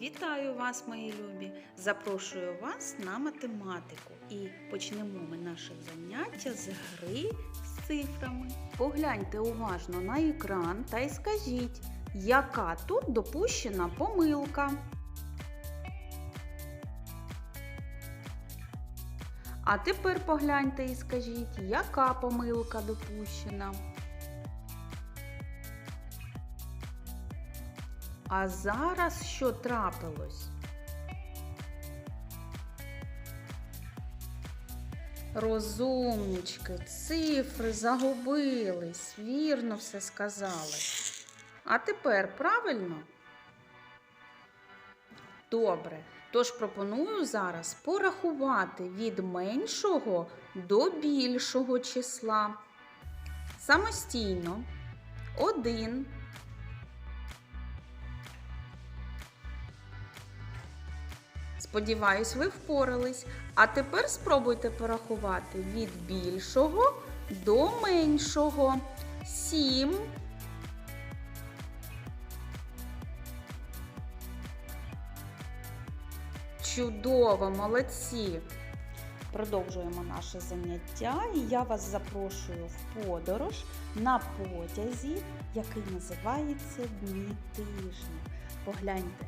Вітаю вас, мої любі! Запрошую вас на математику. І почнемо ми наше заняття з гри з цифрами. Погляньте уважно на екран та й скажіть, яка тут допущена помилка. А тепер погляньте і скажіть, яка помилка допущена. А зараз що трапилось? Розумнички, цифри загубились, вірно все сказали. А тепер правильно? Добре. Тож пропоную зараз порахувати від меншого до більшого числа. Самостійно. Один. Сподіваюсь, ви впорались. А тепер спробуйте порахувати від більшого до меншого. Сім. Чудово, молодці! Продовжуємо наше заняття і я вас запрошую в подорож на потязі, який називається Дні тижня. Погляньте,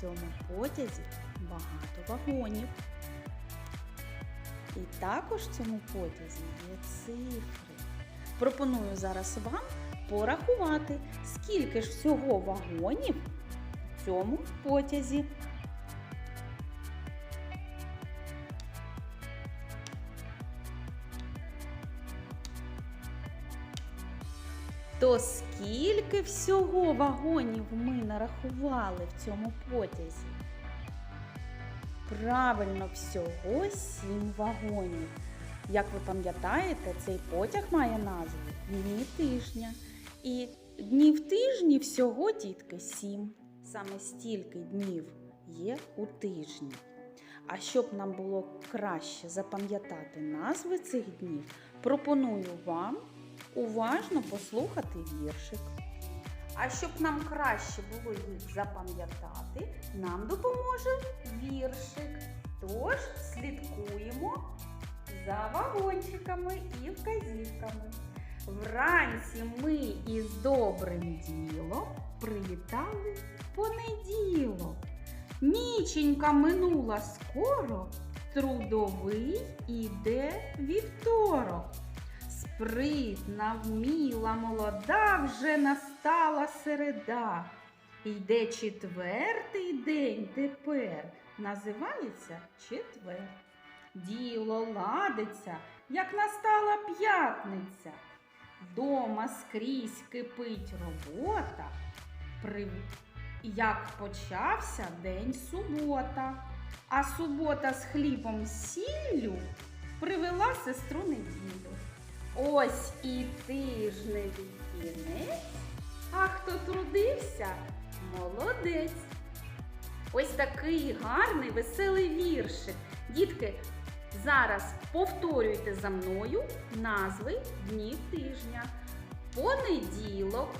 цьому потязі багато вагонів. І також в цьому потязі є цифри. Пропоную зараз вам порахувати, скільки ж всього вагонів в цьому потязі. То скільки всього вагонів ми нарахували в цьому потязі? Правильно, всього сім вагонів. Як ви пам'ятаєте, цей потяг має назву Дні тижня. І днів тижні всього, дітки, сім. Саме стільки днів є у тижні. А щоб нам було краще запам'ятати назви цих днів, пропоную вам уважно послухати віршик. А щоб нам краще було їх запам'ятати, нам допоможе віршик. Тож слідкуємо за вагончиками і вказівками. Вранці ми із добрим ділом привітали понеділок. Ніченька минула скоро, трудовий іде вівторок. Спритна, вміла, молода, вже настала середа. Йде четвертий день тепер, називається четвер. Діло ладиться, як настала п'ятниця. Дома скрізь кипить робота. Як почався день субота, а субота з хлібом сіллю привела сестру неділю. Ось і тижневий кінець, а хто трудився, молодець. Ось такий гарний, веселий віршик. Дітки, зараз повторюйте за мною назви днів тижня. Понеділок,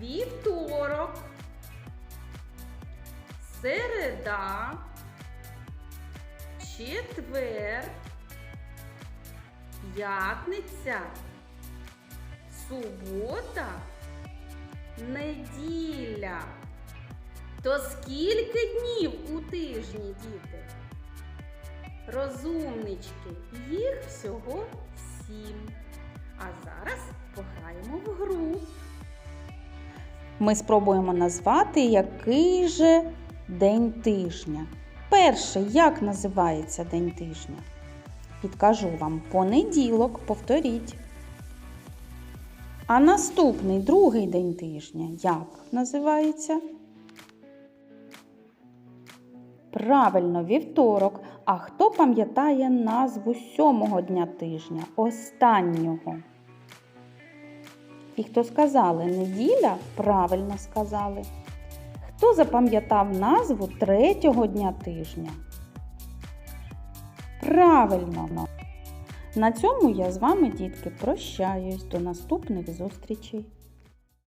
вівторок, середа, четвер, п'ятниця, субота, неділя. То скільки днів у тижні, діти? Розумнички, їх всього сім. А зараз пограємо в гру. Ми спробуємо назвати, який же день тижня. Перший, як називається день тижня? Підкажу вам понеділок, повторіть. А наступний другий день тижня як називається? Правильно, вівторок. А хто пам'ятає назву сьомого дня тижня, останнього? І хто сказали неділя? Правильно сказали. Хто запам'ятав назву третього дня тижня? Правильно. На цьому я з вами, дітки, прощаюсь. До наступних зустрічей.